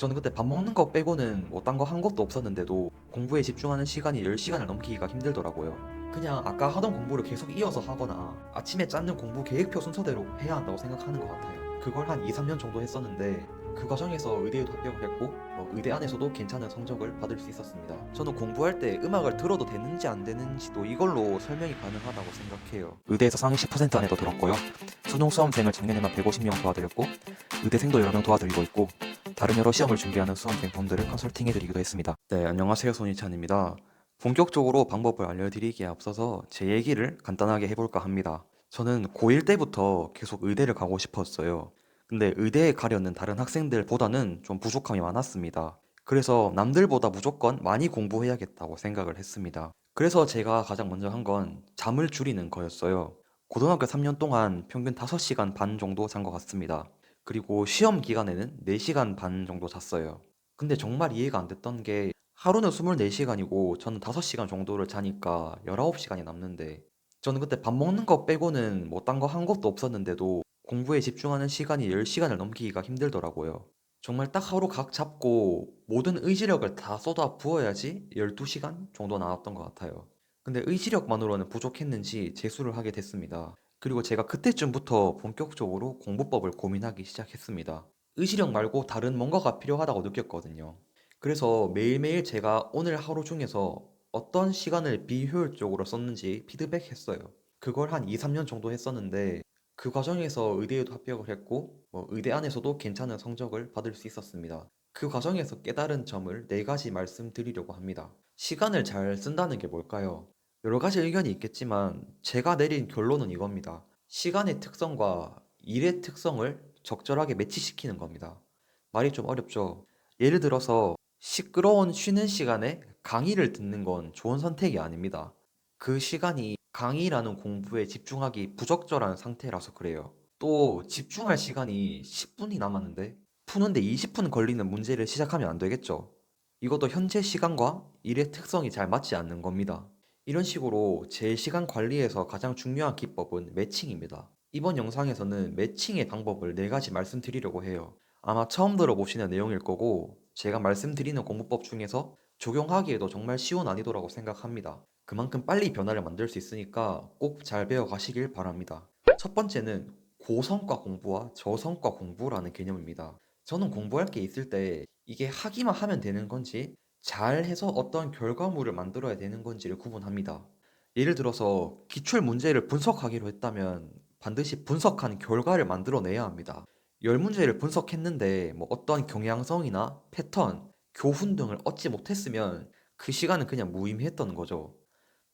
저는 그때 밥 먹는 거 빼고는 뭐 딴 거 한 것도 없었는데도 공부에 집중하는 시간이 10시간을 넘기기가 힘들더라고요. 그냥 아까 하던 공부를 계속 이어서 하거나 아침에 짰는 공부 계획표 순서대로 해야 한다고 생각하는 것 같아요. 그걸 한 2, 3년 정도 했었는데 그 과정에서 의대에도 합격을 했고 뭐 의대 안에서도 괜찮은 성적을 받을 수 있었습니다. 저는 공부할 때 음악을 들어도 되는지 안 되는지도 이걸로 설명이 가능하다고 생각해요. 의대에서 상위 10% 안에도 들었고요. 수능 수험생을 작년에만 150명 도와드렸고 의대생도 여러 명 도와드리고 있고 다른 여러 시험을 준비하는 수험생 분들을 컨설팅해드리기도 했습니다. 네, 안녕하세요. 손희찬입니다. 본격적으로 방법을 알려드리기에 앞서서 제 얘기를 간단하게 해볼까 합니다. 저는 고1 때부터 계속 의대를 가고 싶었어요. 근데 의대에 가려는 다른 학생들보다는 좀 부족함이 많았습니다. 그래서 남들보다 무조건 많이 공부해야겠다고 생각을 했습니다. 그래서 제가 가장 먼저 한 건 잠을 줄이는 거였어요. 고등학교 3년 동안 평균 5시간 반 정도 잔 것 같습니다. 그리고 시험 기간에는 4시간 반 정도 잤어요. 근데 정말 이해가 안 됐던 게 하루는 24시간이고 저는 5시간 정도를 자니까 19시간이 남는데 저는 그때 밥 먹는 거 빼고는 뭐 딴 거 한 것도 없었는데도 공부에 집중하는 시간이 10시간을 넘기기가 힘들더라고요. 정말 딱 하루 각 잡고 모든 의지력을 다 쏟아 부어야지 12시간 정도 나왔던 것 같아요. 근데 의지력만으로는 부족했는지 재수를 하게 됐습니다. 그리고 제가 그때쯤부터 본격적으로 공부법을 고민하기 시작했습니다. 의지력 말고 다른 뭔가가 필요하다고 느꼈거든요. 그래서 매일매일 제가 오늘 하루 중에서 어떤 시간을 비효율적으로 썼는지 피드백했어요. 그걸 한 2, 3년 정도 했었는데 그 과정에서 의대에도 합격을 했고 뭐 의대 안에서도 괜찮은 성적을 받을 수 있었습니다. 그 과정에서 깨달은 점을 네 가지 말씀드리려고 합니다. 시간을 잘 쓴다는 게 뭘까요? 여러 가지 의견이 있겠지만 제가 내린 결론은 이겁니다. 시간의 특성과 일의 특성을 적절하게 매치시키는 겁니다. 말이 좀 어렵죠? 예를 들어서 시끄러운 쉬는 시간에 강의를 듣는 건 좋은 선택이 아닙니다. 그 시간이 강의라는 공부에 집중하기 부적절한 상태라서 그래요. 또 집중할 시간이 10분이 남았는데 푸는데 20분 걸리는 문제를 시작하면 안 되겠죠. 이것도 현재 시간과 일의 특성이 잘 맞지 않는 겁니다. 이런 식으로 제 시간 관리에서 가장 중요한 기법은 매칭입니다. 이번 영상에서는 매칭의 방법을 네 가지 말씀드리려고 해요. 아마 처음 들어보시는 내용일 거고 제가 말씀드리는 공부법 중에서 적용하기에도 정말 쉬운 난이도라고 생각합니다. 그만큼 빨리 변화를 만들 수 있으니까 꼭 잘 배워 가시길 바랍니다. 첫 번째는 고성과 공부와 저성과 공부라는 개념입니다. 저는 공부할 게 있을 때 이게 하기만 하면 되는 건지 잘 해서 어떤 결과물을 만들어야 되는 건지를 구분합니다. 예를 들어서 기출 문제를 분석하기로 했다면 반드시 분석한 결과를 만들어내야 합니다. 열 문제를 분석했는데 뭐 어떤 경향성이나 패턴, 교훈 등을 얻지 못했으면 그 시간은 그냥 무의미했던 거죠.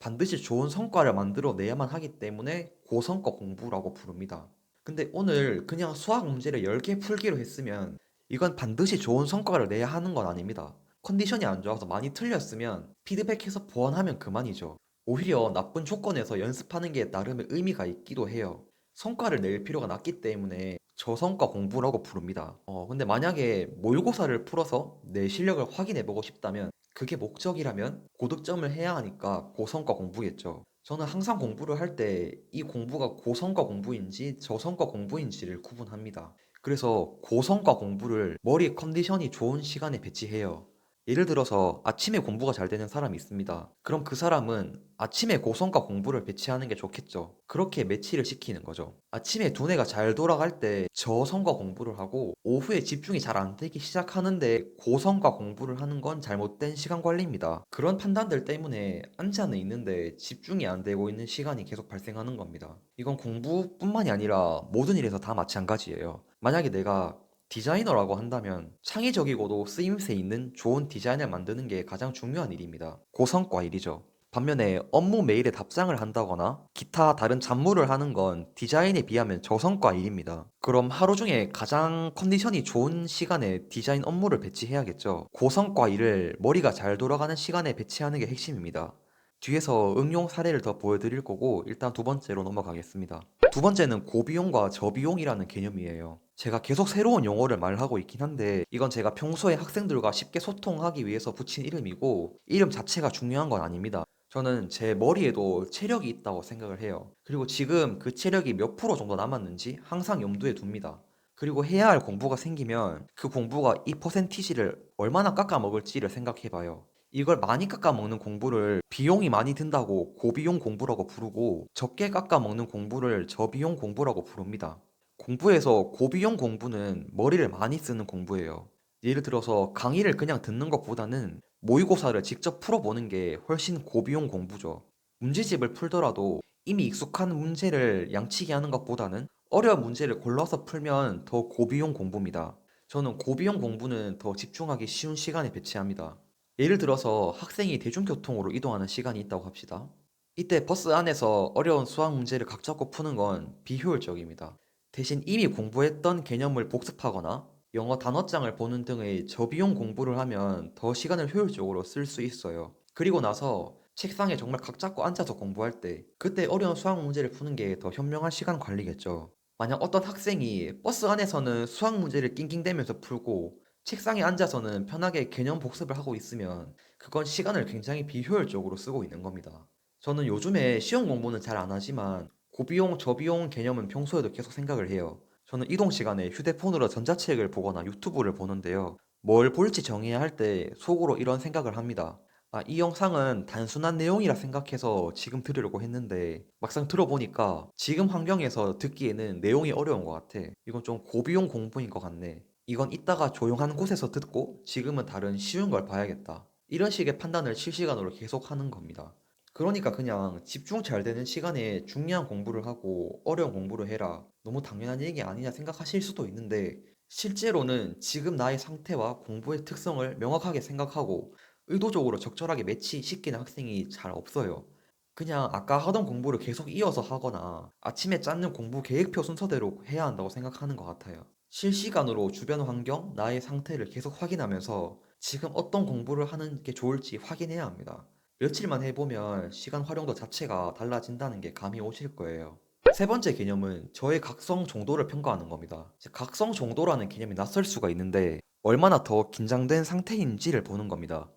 반드시 좋은 성과를 만들어내야만 하기 때문에 고성과 공부라고 부릅니다. 근데 오늘 그냥 수학 문제를 10개 풀기로 했으면 이건 반드시 좋은 성과를 내야 하는 건 아닙니다. 컨디션이 안 좋아서 많이 틀렸으면 피드백해서 보완하면 그만이죠. 오히려 나쁜 조건에서 연습하는 게 나름의 의미가 있기도 해요. 성과를 낼 필요가 낮기 때문에 저성과 공부라고 부릅니다. 어, 근데 만약에 모의고사를 풀어서 내 실력을 확인해 보고 싶다면 그게 목적이라면 고득점을 해야 하니까 고성과 공부겠죠. 저는 항상 공부를 할 때 이 공부가 고성과 공부인지 저성과 공부인지를 구분합니다. 그래서 고성과 공부를 머리 컨디션이 좋은 시간에 배치해요. 예를 들어서 아침에 공부가 잘 되는 사람이 있습니다. 그럼 그 사람은 아침에 고성과 공부를 배치하는 게 좋겠죠. 그렇게 매치를 시키는 거죠. 아침에 두뇌가 잘 돌아갈 때 저성과 공부를 하고 오후에 집중이 잘 안 되기 시작하는데 고성과 공부를 하는 건 잘못된 시간 관리입니다. 그런 판단들 때문에 앉아는 있는데 집중이 안 되고 있는 시간이 계속 발생하는 겁니다. 이건 공부뿐만이 아니라 모든 일에서 다 마찬가지예요. 만약에 내가 디자이너라고 한다면 창의적이고도 쓰임새 있는 좋은 디자인을 만드는 게 가장 중요한 일입니다. 고성과 일이죠. 반면에 업무 메일에 답장을 한다거나 기타 다른 잡무를 하는 건 디자인에 비하면 저성과 일입니다. 그럼 하루 중에 가장 컨디션이 좋은 시간에 디자인 업무를 배치해야겠죠. 고성과 일을 머리가 잘 돌아가는 시간에 배치하는 게 핵심입니다. 뒤에서 응용 사례를 더 보여드릴 거고 일단 두 번째로 넘어가겠습니다. 두 번째는 고비용과 저비용이라는 개념이에요. 제가 계속 새로운 용어를 말하고 있긴 한데 이건 제가 평소에 학생들과 쉽게 소통하기 위해서 붙인 이름이고 이름 자체가 중요한 건 아닙니다. 저는 제 머리에도 체력이 있다고 생각을 해요. 그리고 지금 그 체력이 몇 프로 정도 남았는지 항상 염두에 둡니다. 그리고 해야 할 공부가 생기면 그 공부가 이 퍼센티지를 얼마나 깎아 먹을지를 생각해 봐요. 이걸 많이 깎아 먹는 공부를 비용이 많이 든다고 고비용 공부라고 부르고 적게 깎아 먹는 공부를 저비용 공부라고 부릅니다. 공부에서 고비용 공부는 머리를 많이 쓰는 공부예요. 예를 들어서 강의를 그냥 듣는 것보다는 모의고사를 직접 풀어보는 게 훨씬 고비용 공부죠. 문제집을 풀더라도 이미 익숙한 문제를 양치기 하는 것보다는 어려운 문제를 골라서 풀면 더 고비용 공부입니다. 저는 고비용 공부는 더 집중하기 쉬운 시간에 배치합니다. 예를 들어서 학생이 대중교통으로 이동하는 시간이 있다고 합시다. 이때 버스 안에서 어려운 수학 문제를 각 잡고 푸는 건 비효율적입니다. 대신 이미 공부했던 개념을 복습하거나 영어 단어장을 보는 등의 저비용 공부를 하면 더 시간을 효율적으로 쓸 수 있어요. 그리고 나서 책상에 정말 각 잡고 앉아서 공부할 때 그때 어려운 수학 문제를 푸는 게 더 현명한 시간 관리겠죠. 만약 어떤 학생이 버스 안에서는 수학 문제를 낑낑대면서 풀고 책상에 앉아서는 편하게 개념 복습을 하고 있으면 그건 시간을 굉장히 비효율적으로 쓰고 있는 겁니다. 저는 요즘에 시험 공부는 잘 안 하지만 고비용, 저비용 개념은 평소에도 계속 생각을 해요. 저는 이동 시간에 휴대폰으로 전자책을 보거나 유튜브를 보는데요. 뭘 볼지 정해야 할 때 속으로 이런 생각을 합니다. 아, 이 영상은 단순한 내용이라 생각해서 지금 들으려고 했는데 막상 들어보니까 지금 환경에서 듣기에는 내용이 어려운 것 같아. 이건 좀 고비용 공부인 것 같네. 이건 이따가 조용한 곳에서 듣고 지금은 다른 쉬운 걸 봐야겠다. 이런 식의 판단을 실시간으로 계속 하는 겁니다. 그러니까 그냥 집중 잘 되는 시간에 중요한 공부를 하고 어려운 공부를 해라. 너무 당연한 얘기 아니냐 생각하실 수도 있는데 실제로는 지금 나의 상태와 공부의 특성을 명확하게 생각하고 의도적으로 적절하게 매치 시키는 학생이 잘 없어요. 그냥 아까 하던 공부를 계속 이어서 하거나 아침에 짰는 공부 계획표 순서대로 해야 한다고 생각하는 것 같아요. 실시간으로 주변 환경, 나의 상태를 계속 확인하면서 지금 어떤 공부를 하는 게 좋을지 확인해야 합니다. 며칠만 해보면 시간 활용도 자체가 달라진다는 게 감이 오실 거예요. 세 번째 개념은 저의 각성 정도를 평가하는 겁니다. 각성 정도라는 개념이 낯설 수가 있는데 얼마나 더 긴장된 상태인지를 보는 겁니다.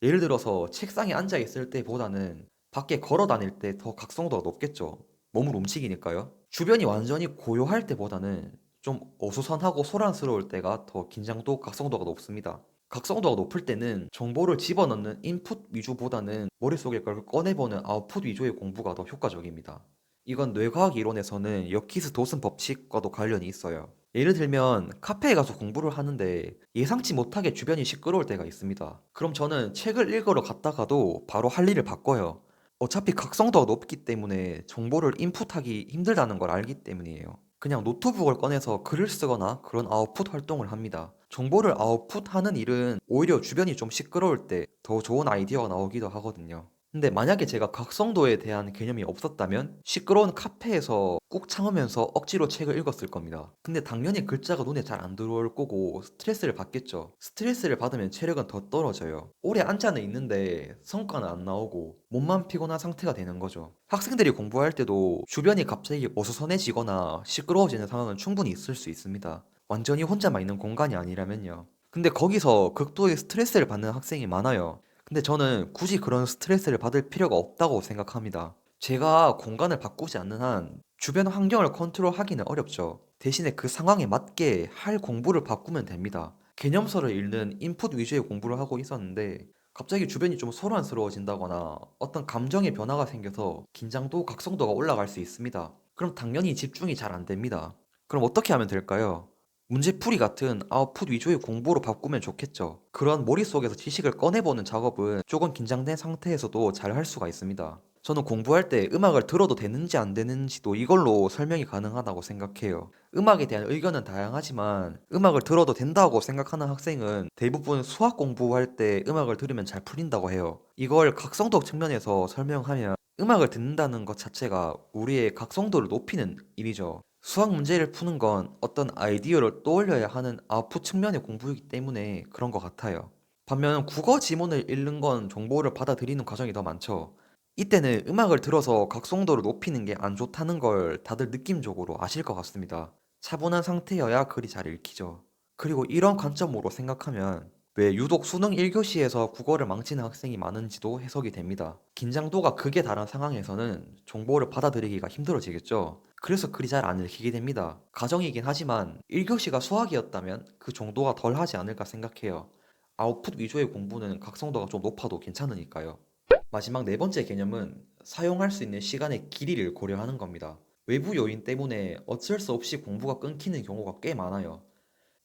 예를 들어서 책상에 앉아 있을 때보다는 밖에 걸어 다닐 때 더 각성도가 높겠죠. 몸을 움직이니까요. 주변이 완전히 고요할 때보다는 좀 어수선하고 소란스러울 때가 더 긴장도, 각성도가 높습니다. 각성도가 높을 때는 정보를 집어넣는 인풋 위주보다는 머릿속에 걸 꺼내보는 아웃풋 위주의 공부가 더 효과적입니다. 이건 뇌과학 이론에서는 여키스 도슨 법칙과도 관련이 있어요. 예를 들면 카페에 가서 공부를 하는데 예상치 못하게 주변이 시끄러울 때가 있습니다. 그럼 저는 책을 읽으러 갔다가도 바로 할 일을 바꿔요. 어차피 각성도가 높기 때문에 정보를 인풋하기 힘들다는 걸 알기 때문이에요. 그냥 노트북을 꺼내서 글을 쓰거나 그런 아웃풋 활동을 합니다. 정보를 아웃풋하는 일은 오히려 주변이 좀 시끄러울 때 더 좋은 아이디어가 나오기도 하거든요. 근데 만약에 제가 각성도에 대한 개념이 없었다면 시끄러운 카페에서 꾹 참으면서 억지로 책을 읽었을 겁니다. 근데 당연히 글자가 눈에 잘 안 들어올 거고 스트레스를 받겠죠. 스트레스를 받으면 체력은 더 떨어져요. 오래 앉아는 있는데 성과는 안 나오고 몸만 피곤한 상태가 되는 거죠. 학생들이 공부할 때도 주변이 갑자기 어수선해지거나 시끄러워지는 상황은 충분히 있을 수 있습니다. 완전히 혼자만 있는 공간이 아니라면요. 근데 거기서 극도의 스트레스를 받는 학생이 많아요. 근데 저는 굳이 그런 스트레스를 받을 필요가 없다고 생각합니다. 제가 공간을 바꾸지 않는 한 주변 환경을 컨트롤하기는 어렵죠. 대신에 그 상황에 맞게 할 공부를 바꾸면 됩니다. 개념서를 읽는 인풋 위주의 공부를 하고 있었는데 갑자기 주변이 좀 소란스러워진다거나 어떤 감정의 변화가 생겨서 긴장도, 각성도가 올라갈 수 있습니다. 그럼 당연히 집중이 잘 안 됩니다. 그럼 어떻게 하면 될까요? 문제풀이 같은 아웃풋 위주의 공부로 바꾸면 좋겠죠. 그런 머릿속에서 지식을 꺼내보는 작업은 조금 긴장된 상태에서도 잘 할 수가 있습니다. 저는 공부할 때 음악을 들어도 되는지 안 되는지도 이걸로 설명이 가능하다고 생각해요. 음악에 대한 의견은 다양하지만 음악을 들어도 된다고 생각하는 학생은 대부분 수학 공부할 때 음악을 들으면 잘 풀린다고 해요. 이걸 각성도 측면에서 설명하면 음악을 듣는다는 것 자체가 우리의 각성도를 높이는 일이죠. 수학 문제를 푸는 건 어떤 아이디어를 떠올려야 하는 아웃풋 측면의 공부이기 때문에 그런 것 같아요. 반면 국어 지문을 읽는 건 정보를 받아들이는 과정이 더 많죠. 이때는 음악을 들어서 각성도를 높이는 게 안 좋다는 걸 다들 느낌적으로 아실 것 같습니다. 차분한 상태여야 글이 잘 읽히죠. 그리고 이런 관점으로 생각하면 왜 유독 수능 1교시에서 국어를 망치는 학생이 많은지도 해석이 됩니다. 긴장도가 극에 달한 상황에서는 정보를 받아들이기가 힘들어지겠죠. 그래서 글이 잘 안 읽히게 됩니다. 가정이긴 하지만 1교시가 수학이었다면 그 정도가 덜 하지 않을까 생각해요. 아웃풋 위주의 공부는 각성도가 좀 높아도 괜찮으니까요. 마지막 네 번째 개념은 사용할 수 있는 시간의 길이를 고려하는 겁니다. 외부 요인 때문에 어쩔 수 없이 공부가 끊기는 경우가 꽤 많아요.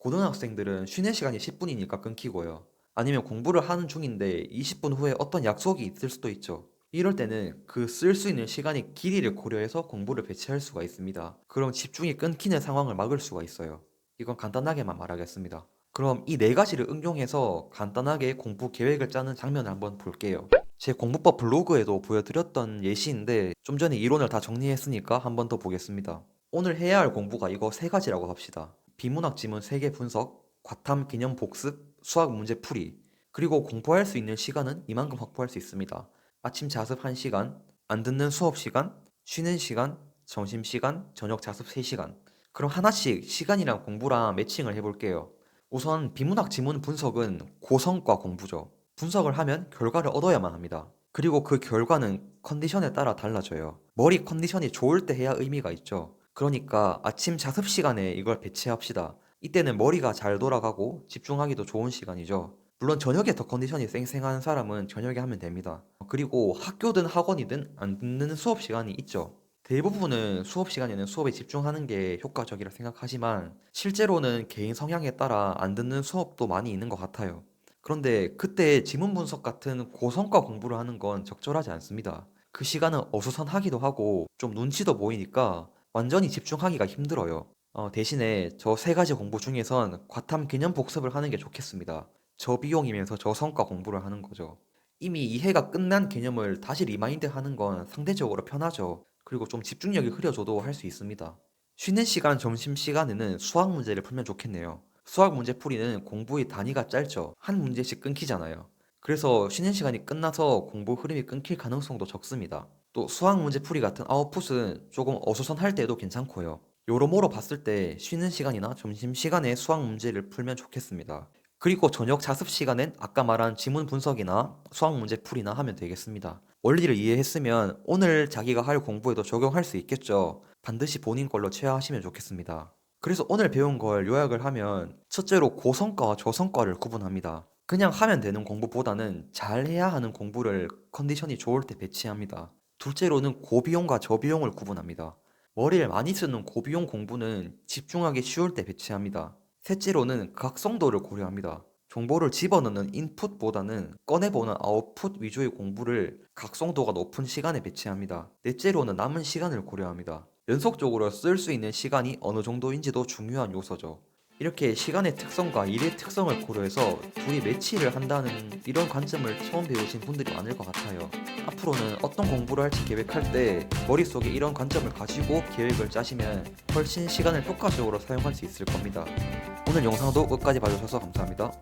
고등학생들은 쉬는 시간이 10분이니까 끊기고요. 아니면 공부를 하는 중인데 20분 후에 어떤 약속이 있을 수도 있죠. 이럴 때는 그 쓸 수 있는 시간의 길이를 고려해서 공부를 배치할 수가 있습니다. 그럼 집중이 끊기는 상황을 막을 수가 있어요. 이건 간단하게만 말하겠습니다. 그럼 이 네 가지를 응용해서 간단하게 공부 계획을 짜는 장면을 한번 볼게요. 제 공부법 블로그에도 보여드렸던 예시인데 좀 전에 이론을 다 정리했으니까 한번 더 보겠습니다. 오늘 해야 할 공부가 이거 세 가지라고 합시다. 비문학 지문 3개 분석, 과탐 개념 복습, 수학 문제 풀이, 그리고 공부할 수 있는 시간은 이만큼 확보할 수 있습니다. 아침 자습 1시간, 안 듣는 수업 시간, 쉬는 시간, 점심 시간, 저녁 자습 3시간. 그럼 하나씩 시간이랑 공부랑 매칭을 해볼게요. 우선 비문학 지문 분석은 고성과 공부죠. 분석을 하면 결과를 얻어야만 합니다. 그리고 그 결과는 컨디션에 따라 달라져요. 머리 컨디션이 좋을 때 해야 의미가 있죠. 그러니까 아침 자습 시간에 이걸 배치합시다. 이때는 머리가 잘 돌아가고 집중하기도 좋은 시간이죠. 물론 저녁에 더 컨디션이 쌩쌩한 사람은 저녁에 하면 됩니다. 그리고 학교든 학원이든 안 듣는 수업 시간이 있죠. 대부분은 수업 시간에는 수업에 집중하는 게 효과적이라 생각하지만 실제로는 개인 성향에 따라 안 듣는 수업도 많이 있는 것 같아요. 그런데 그때 지문 분석 같은 고성과 공부를 하는 건 적절하지 않습니다. 그 시간은 어수선하기도 하고 좀 눈치도 보이니까 완전히 집중하기가 힘들어요. 어, 대신에 저 세 가지 공부 중에선 과탐 개념 복습을 하는 게 좋겠습니다. 저비용이면서 저성과 공부를 하는 거죠. 이미 이해가 끝난 개념을 다시 리마인드 하는 건 상대적으로 편하죠. 그리고 좀 집중력이 흐려져도 할 수 있습니다. 쉬는 시간, 점심 시간에는 수학 문제를 풀면 좋겠네요. 수학 문제 풀이는 공부의 단위가 짧죠. 한 문제씩 끊기잖아요. 그래서 쉬는 시간이 끝나서 공부 흐름이 끊길 가능성도 적습니다. 또 수학 문제 풀이 같은 아웃풋은 조금 어수선할 때도 괜찮고요. 요러모로 봤을 때 쉬는 시간이나 점심 시간에 수학 문제를 풀면 좋겠습니다. 그리고 저녁 자습 시간엔 아까 말한 지문 분석이나 수학 문제 풀이나 하면 되겠습니다. 원리를 이해했으면 오늘 자기가 할 공부에도 적용할 수 있겠죠. 반드시 본인 걸로 취하하시면 좋겠습니다. 그래서 오늘 배운 걸 요약을 하면 첫째로 고성과와 저성과를 구분합니다. 그냥 하면 되는 공부보다는 잘 해야 하는 공부를 컨디션이 좋을 때 배치합니다. 둘째로는 고비용과 저비용을 구분합니다. 머리를 많이 쓰는 고비용 공부는 집중하기 쉬울 때 배치합니다. 셋째로는 각성도를 고려합니다. 정보를 집어넣는 인풋보다는 꺼내보는 아웃풋 위주의 공부를 각성도가 높은 시간에 배치합니다. 넷째로는 남은 시간을 고려합니다. 연속적으로 쓸 수 있는 시간이 어느 정도인지도 중요한 요소죠. 이렇게 시간의 특성과 일의 특성을 고려해서 둘이 매치를 한다는 이런 관점을 처음 배우신 분들이 많을 것 같아요. 앞으로는 어떤 공부를 할지 계획할 때 머릿속에 이런 관점을 가지고 계획을 짜시면 훨씬 시간을 효과적으로 사용할 수 있을 겁니다. 오늘 영상도 끝까지 봐주셔서 감사합니다.